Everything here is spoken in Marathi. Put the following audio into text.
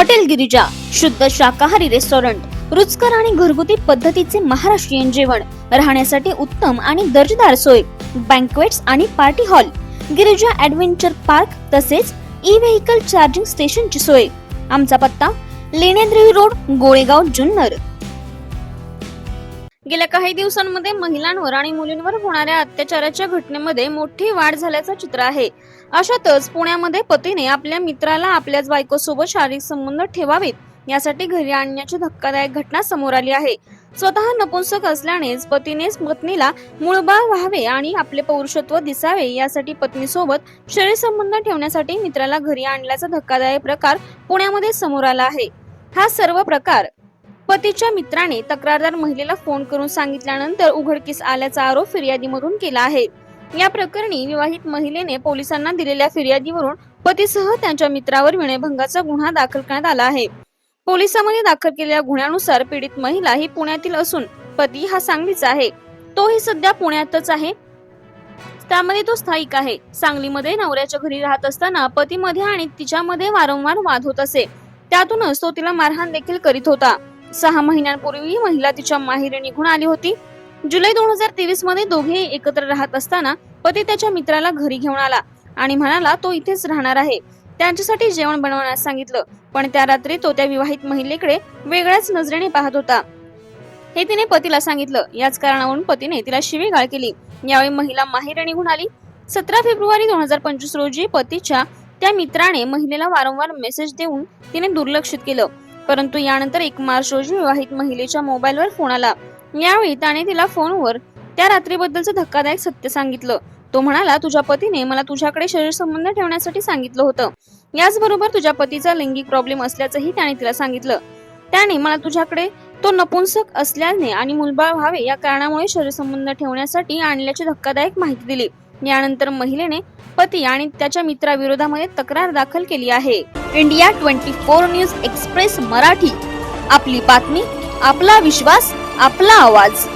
हॉटेल गिरिजा शुद्ध शाकाहारी रेस्टॉरंट रुचकर आणि घरगुती पद्धतीचे महाराष्ट्रीयन जेवण राहण्यासाठी उत्तम आणि दर्जेदार सोय बँकवेट्स आणि party hall Girija adventure park तसेच ई व्हेकल चार्जिंग स्टेशनची सोय. आमचा पत्ता लेण्याद्री रोड गोळेगाव जुन्नर. गेल्या काही दिवसांमध्ये महिलांवर आणि मुलींवर होणाऱ्या अत्याचाराच्या घटनेमध्ये मोठी वाढ झाल्याचं चित्र आहे. अशातच पुण्यामध्ये पतीने आपल्या मित्राला आपल्याच बायकोसोबत शारीरिक संबंध ठेवावेत यासाठी घरी आणण्याची धक्कादायक घटना समोर आली आहे. स्वतः नपुंसक असल्यानेच पतीनेच पत्नीला मूळबाळ व्हावे आणि आपले पौरुषत्व दिसावे यासाठी पत्नीसोबत शरीर संबंध ठेवण्यासाठी मित्राला घरी आणल्याचा धक्कादायक प्रकार पुण्यामध्ये समोर आला आहे. हा सर्व प्रकार पतीच्या मित्राने तक्रारदार महिलेला फोन करून सांगितल्यानंतर उघडकीस आल्याचा आरोप फिर्यादीमधून केला आहे. या प्रकरणी विवाहित महिलेने पोलिसांना दिलेल्या फिर्यादीवरून पतीसह त्यांच्या मित्रावर विनयभंगाचा गुन्हा दाखल करण्यात आला आहे. पोलिसांमध्ये दाखल केलेल्या गुन्ह्यानुसार पीडित महिला ही पुण्यातील असून पती हा सांगलीचा आहे. तोही सध्या पुण्यातच आहे. त्यामध्ये तो स्थायिक आहे. सांगलीमध्ये नवऱ्याच्या घरी राहत असताना पतीमध्ये आणि तिच्यामध्ये वारंवार वाद होत असे. त्यातूनच तो तिला मारहाण देखील करीत होता. सहा महिन्यांपूर्वी महिला तिच्या माहेरी निघून आली होती. जुलै दोन हजार तेवीसमध्ये दोघे एकत्र राहत असताना पती त्याच्या मित्राला घरी घेऊन आला आणि म्हणाला तो इथेच राहणार आहे. त्यांच्यासाठी जेवण बनवण्यास सांगितलं पण त्या रात्री तो त्या विवाहित महिलेकडे वेगळ्याच नजरेने पाहत होता. हे तिने पतीला सांगितलं. याच कारणावरून पतीने तिला शिवीगाळ केली. यावेळी महिला माहेरी निघून आली. सतरा फेब्रुवारी दोन हजार पंचवीस रोजी पतीच्या त्या मित्राने महिलेला वारंवार मेसेज देऊन तिने दुर्लक्षित केलं. परंतु यानंतर एक मार्च रोजी विवाहित महिलेच्या मोबाईलवर फोन आला. यावेळी त्याने तिला फोनवर त्या रात्रीबद्दलचं धक्कादायक सत्य सांगितलं. तो म्हणाला तुझ्या पतीने मला तुझ्याकडे शरीर संबंध ठेवण्यासाठी सांगितलं होतं. याचबरोबर तुझ्या पतीचा लैंगिक प्रॉब्लेम असल्याचंही त्याने तिला सांगितलं. त्याने मला तुझ्याकडे तो नपुंसक असल्याने आणि मुलबाळ व्हावे या कारणामुळे शरीर संबंध ठेवण्यासाठी आणल्याची धक्कादायक माहिती दिली. यानंतर महिलेने पती आणि त्याच्या मित्राविरोधामध्ये तक्रार दाखल केली आहे. India twenty four news express Marathi. आपली बातमी आपला विश्वास आपला आवाज.